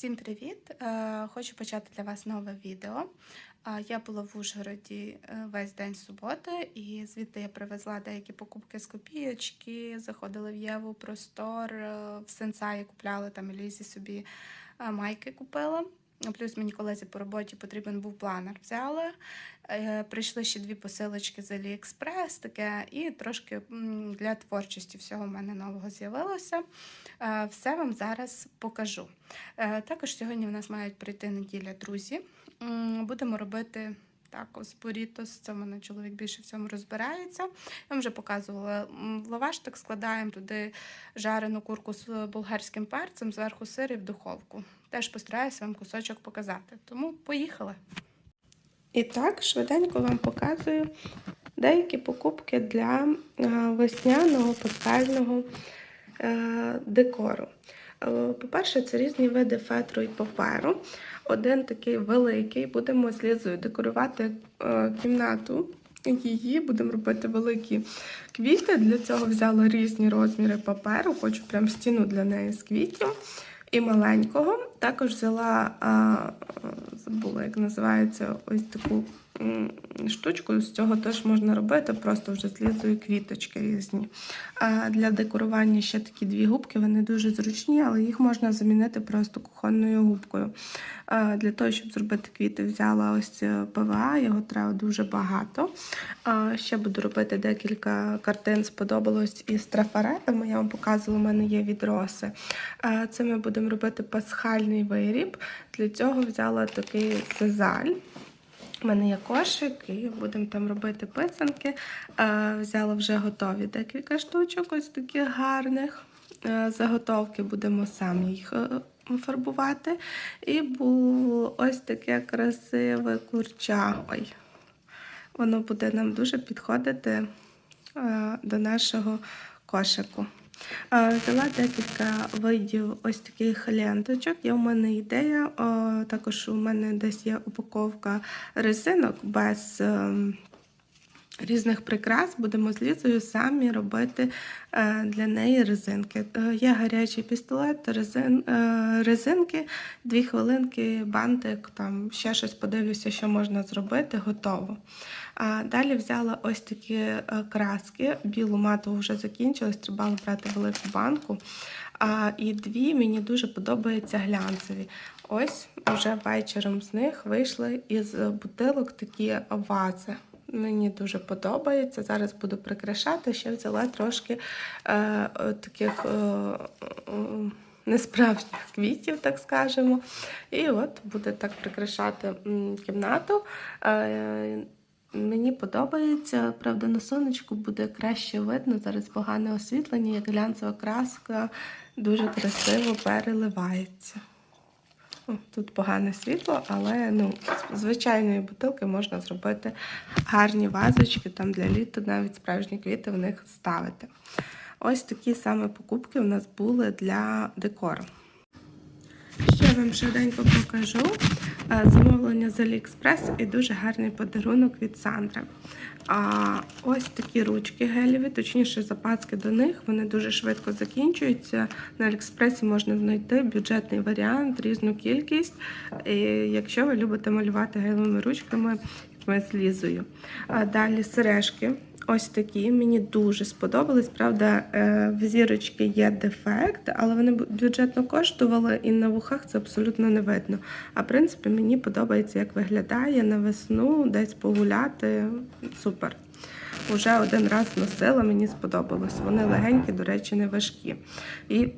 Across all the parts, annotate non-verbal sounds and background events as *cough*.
Всім привіт! Е, Хочу почати для вас нове відео. Е, Я була в Ужгороді е, весь день суботи, і звідти я привезла деякі покупки з копійочки, заходила в Єву простор, в Сенсаї купляла там Елізі собі майки купила. Плюс мені колезі по роботі потрібен був планер. Взяли. Е, Прийшли ще дві посилочки з Аліекспрес, таке, і трошки для творчості всього в мене нового з'явилося. Е, Все вам зараз покажу. Е, Також сьогодні в нас мають прийти неділя друзі. Будемо робити так, ось бурітос. Це в мене чоловік більше в цьому розбирається. Я вам вже показувала. Лаваш так складаємо туди жарену курку з болгарським перцем, зверху сир і в духовку. Теж постараюся вам кусочок показати. Тому поїхали. І так, швиденько вам показую деякі покупки для е, весняного пасхального е, декору. Е, По-перше, це різні види фетру і паперу. Один такий великий. Будемо з Лізою декорувати кімнату. Її будемо робити великі квіти. Для цього взяла різні розміри паперу. Хочу прям стіну для неї з квітів і маленького. Також взяла, забула, як називається, ось таку штучку. З цього теж можна робити, просто вже з лізою квіточки різні. А для декорування ще такі дві губки, вони дуже зручні, але їх можна замінити просто кухонною губкою. А, Для того, щоб зробити квіти, взяла ось е, ПВА, його треба дуже багато. А, Ще буду робити декілька картин, сподобалось із трафаретами. Я вам показувала, у мене є відроси. А, Це ми будемо робити пасхальний виріб. Для цього взяла такий сизаль. У мене є кошик, і будемо там робити писанки. Е, Взяла вже готові декілька штучок, ось таких гарних. Е, Заготовки будемо самі їх е, фарбувати. І було ось таке красиве курча. Ой. Воно буде нам дуже підходити до нашого кошику. Е, Взяла декілька видів ось таких ленточок. Є у мене ідея. Також у мене десь є упаковка резинок без ем, різних прикрас. Будемо з Лізою самі робити е, для неї резинки. Е, Є гарячий пістолет, резин, е, резинки, дві хвилинки, бантик, там ще щось подивлюся, що можна зробити, готово. А далі взяла ось такі е, краски. Білу матову вже закінчилась, треба брати велику банку. А, і дві мені дуже подобаються глянцеві. Ось вже вечором з них вийшли із бутилок такі вази. Мені дуже подобається. Зараз буду прикрашати. Ще взяла трошки е, е, таких е, е, несправжніх квітів, так скажемо. І от буде так прикрашати кімнату. Мені подобається, правда, на сонечку буде краще видно. Зараз погане освітлення, як глянцева краска дуже красиво переливається. Тут погане світло, але ну, з звичайної бутилки можна зробити гарні вазочки, там для літа навіть справжні квіти в них ставити. Ось такі саме покупки у нас були для декору. Ще вам швиденько покажу замовлення з Аліекспрес і дуже гарний подарунок від Сандри. Ось такі ручки гелєві, точніше запаски до них, вони дуже швидко закінчуються. На Аліекспресі можна знайти бюджетний варіант, різну кількість. І якщо ви любите малювати гелевими ручками, як ми з Лізою. Далі сережки. Ось такі мені дуже сподобались. Правда, е, в зірочки є дефект, але вони бюджетно коштували, і на вухах це абсолютно не видно. А в принципі, мені подобається, як виглядає на весну, десь погуляти. Супер. Уже один раз носила, мені сподобалось. Вони легенькі, до речі, не важкі. І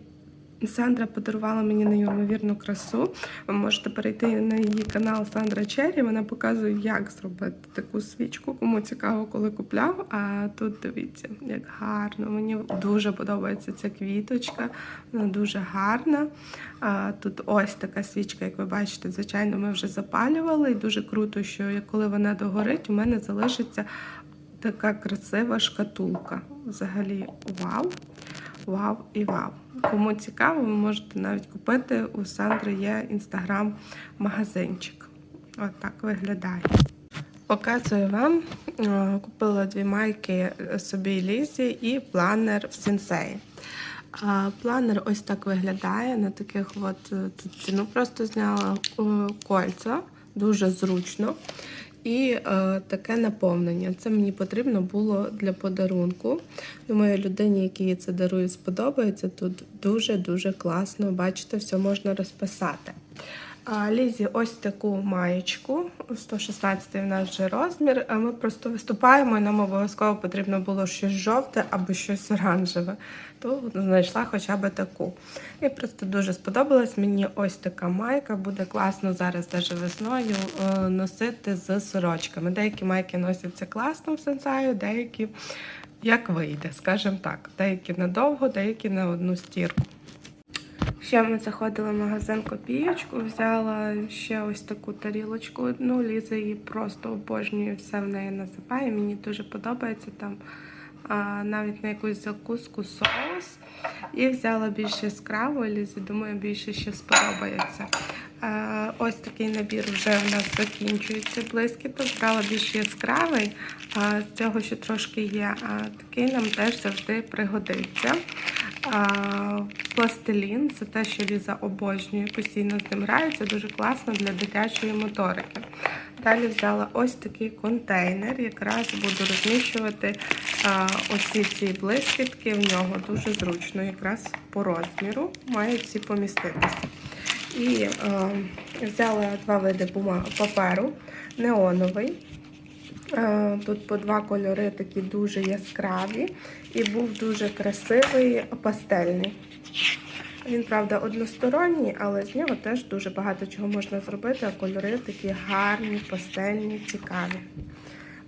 Сандра подарувала мені неймовірну красу. Ви можете перейти на її канал Сандра Черрі. Вона показує, як зробити таку свічку. Кому цікаво, коли купляв. А тут дивіться, як гарно. Мені дуже подобається ця квіточка. Вона дуже гарна. А, тут ось така свічка, як ви бачите, звичайно, ми вже запалювали. І дуже круто, що коли вона догорить, у мене залишиться така красива шкатулка. Взагалі, вау! Вау і вау. Кому цікаво, ви можете навіть купити. У Сандри є інстаграм-магазинчик. От так виглядає. Показую вам. Е, Купила дві майки собі Лізі і планер в сенсеї. Планер ось так виглядає. На таких от е, ціну просто зняла е, кольця, дуже зручно. І е, таке наповнення. Це мені потрібно було для подарунку. Думаю, людині, якій це дарує, сподобається. Тут дуже-дуже класно. Бачите, все можна розписати. Лізі ось таку маєчку, 116 в нас вже розмір. Ми просто виступаємо, і нам обов'язково потрібно було щось жовте або щось оранжеве. То знайшла хоча б таку. І просто дуже сподобалась мені ось така майка. Буде класно зараз навіть весною е, носити з сорочками. Деякі майки носяться класно в сенсаю, деякі як вийде, скажімо так. Деякі надовго, деякі на одну стірку. Ще ми заходили в магазин копієчку, взяла ще ось таку тарілочку одну. Ліза її просто обожнює, все в неї насипає. Мені дуже подобається там а, навіть на якусь закуску соус. І взяла більш яскраву, Лізі, думаю, більше ще сподобається. А, ось такий набір вже в нас закінчується блискіток. Брала більш яскравий, а з цього ще трошки є. А такий нам теж завжди пригодиться. Пластилін це те, що Ліза обожнює, постійно з ним грається, дуже класно для дитячої моторики. Далі взяла ось такий контейнер, якраз буду розміщувати оці ці блискітки в нього дуже зручно, якраз по розміру мають ці поміститися. І е, взяла два види бума паперу, неоновий. Е, Тут по два кольори такі дуже яскраві, і був дуже красивий пастельний. Він, правда, односторонній, але з нього теж дуже багато чого можна зробити, а кольори такі гарні, пастельні, цікаві.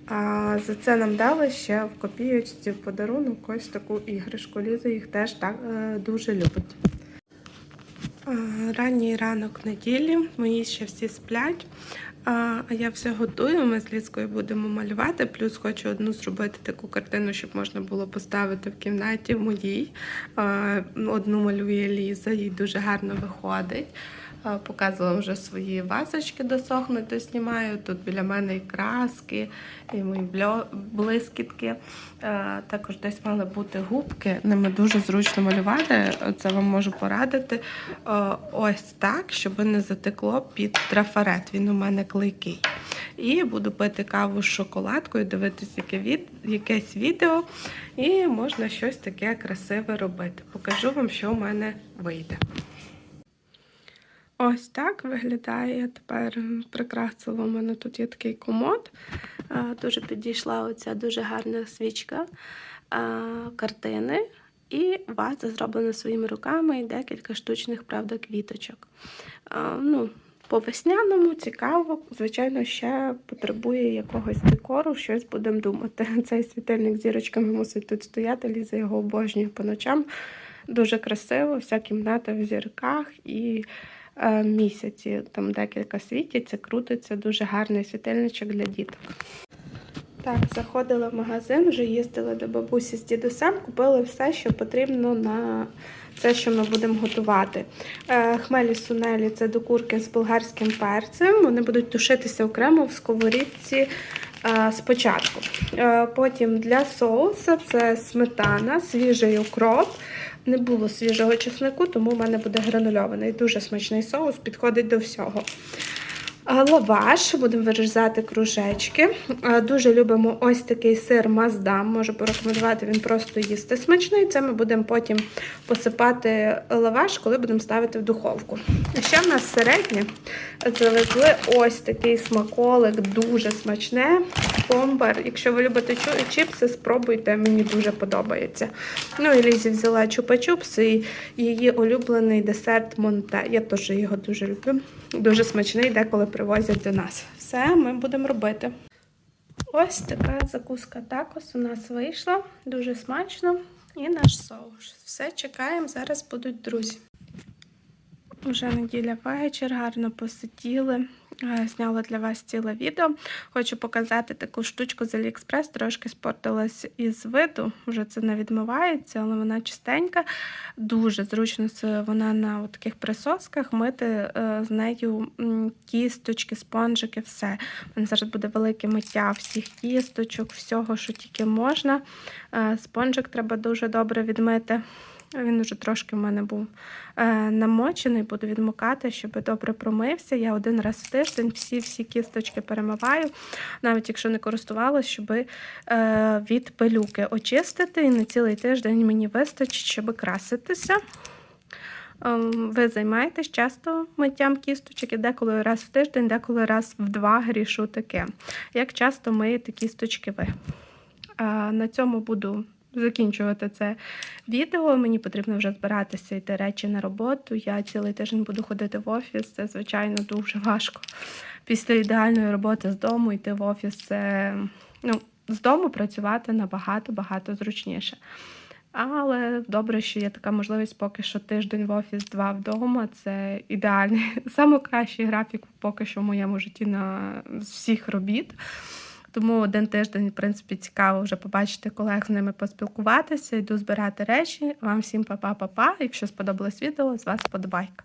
А за це нам дали ще в копійочці в подарунок ось таку іграшку. Ліза їх теж так е, дуже любить. Е, Ранній ранок неділі, мої ще всі сплять. А я все готую. Ми з Ліскою будемо малювати. Плюс хочу одну зробити таку картину, щоб можна було поставити в кімнаті моїй. Одну малює Ліза, їй дуже гарно виходить. Показувала вже свої вазочки досохнуть, то знімаю. Тут біля мене і краски, і мої блискітки. Також десь мали бути губки. Ними дуже зручно малювати. Це вам можу порадити. Ось так, щоб не затекло під трафарет. Він у мене клейкий. І буду пити каву з шоколадкою, дивитися яке від... якесь відео, і можна щось таке красиве робити. Покажу вам, що у мене вийде. Ось так виглядає. Тепер прикрасила. У мене тут є такий комод. Дуже підійшла оця дуже гарна свічка картини. І ваза зроблена своїми руками і декілька штучних, правда, квіточок. Ну, по весняному цікаво, звичайно, ще потребує якогось декору, щось будемо думати. *laughs* Цей світильник зірочками мусить тут стояти, Ліза його обожнює по ночам. Дуже красиво, вся кімната в зірках і місяці. Там декілька світяться, крутиться, дуже гарний світильничок для діток. Так, заходила в магазин, вже їздила до бабусі з дідусем, купили все, що потрібно на це, що ми будемо готувати. Е, Хмелі сунелі це докурки з болгарським перцем. Вони будуть тушитися окремо в сковорідці е, спочатку. Е, Потім для соуса це сметана, свіжий укроп. Не було свіжого чеснику, тому в мене буде гранульований. Дуже смачний соус, підходить до всього. Лаваш, будемо вирізати кружечки. Дуже любимо ось такий сир маздам. Можу порекомендувати, він просто їсти смачний. Це ми будемо потім посипати лаваш, коли будемо ставити в духовку. А ще в нас середнє завезли ось такий смаколик, дуже смачне. Помбар. Якщо ви любите чіпси, спробуйте, мені дуже подобається. Ну і Лізі взяла чупа-чупс і її улюблений десерт Монте. Я теж його дуже люблю. Дуже смачний, деколи привозять до нас. Все, ми будемо робити. Ось така закуска такос у нас вийшла. Дуже смачно. І наш соус. Все, чекаємо, зараз будуть друзі. Уже неділя вечір, гарно посиділи. Е, Зняла для вас ціле відео. Хочу показати таку штучку з Aliexpress. Трошки спортилась із виду. Вже це не відмивається, але вона чистенька. Дуже зручно вона на таких присосках мити е, з нею кісточки, спонжики, все. Мене зараз буде велике миття всіх кісточок, всього, що тільки можна. Е, Спонжик треба дуже добре відмити. Він уже трошки в мене був е, намочений, буду відмокати, щоб добре промився. Я один раз в тиждень всі-всі кісточки перемиваю, навіть якщо не користувалась, щоб е, від пилюки очистити. І на цілий тиждень мені вистачить, щоб краситися. Ем, Ви займаєтесь часто миттям кісточок і деколи раз в тиждень, деколи раз в два грішу таке. Як часто миєте кісточки ви? На цьому буду закінчувати це відео. Мені потрібно вже збиратися йти речі на роботу. Я цілий тиждень буду ходити в офіс. Це, звичайно, дуже важко. Після ідеальної роботи з дому йти в офіс це ну, з дому працювати набагато багато зручніше. Але добре, що є така можливість поки що тиждень в офіс, два вдома. Це ідеальний, *laughs* найкращий графік поки що в моєму житті на всіх робіт. Тому один тиждень, в принципі, цікаво вже побачити колег з ними поспілкуватися. Йду збирати речі. Вам всім па-па-па-па. Якщо сподобалось відео, з вас подобайка.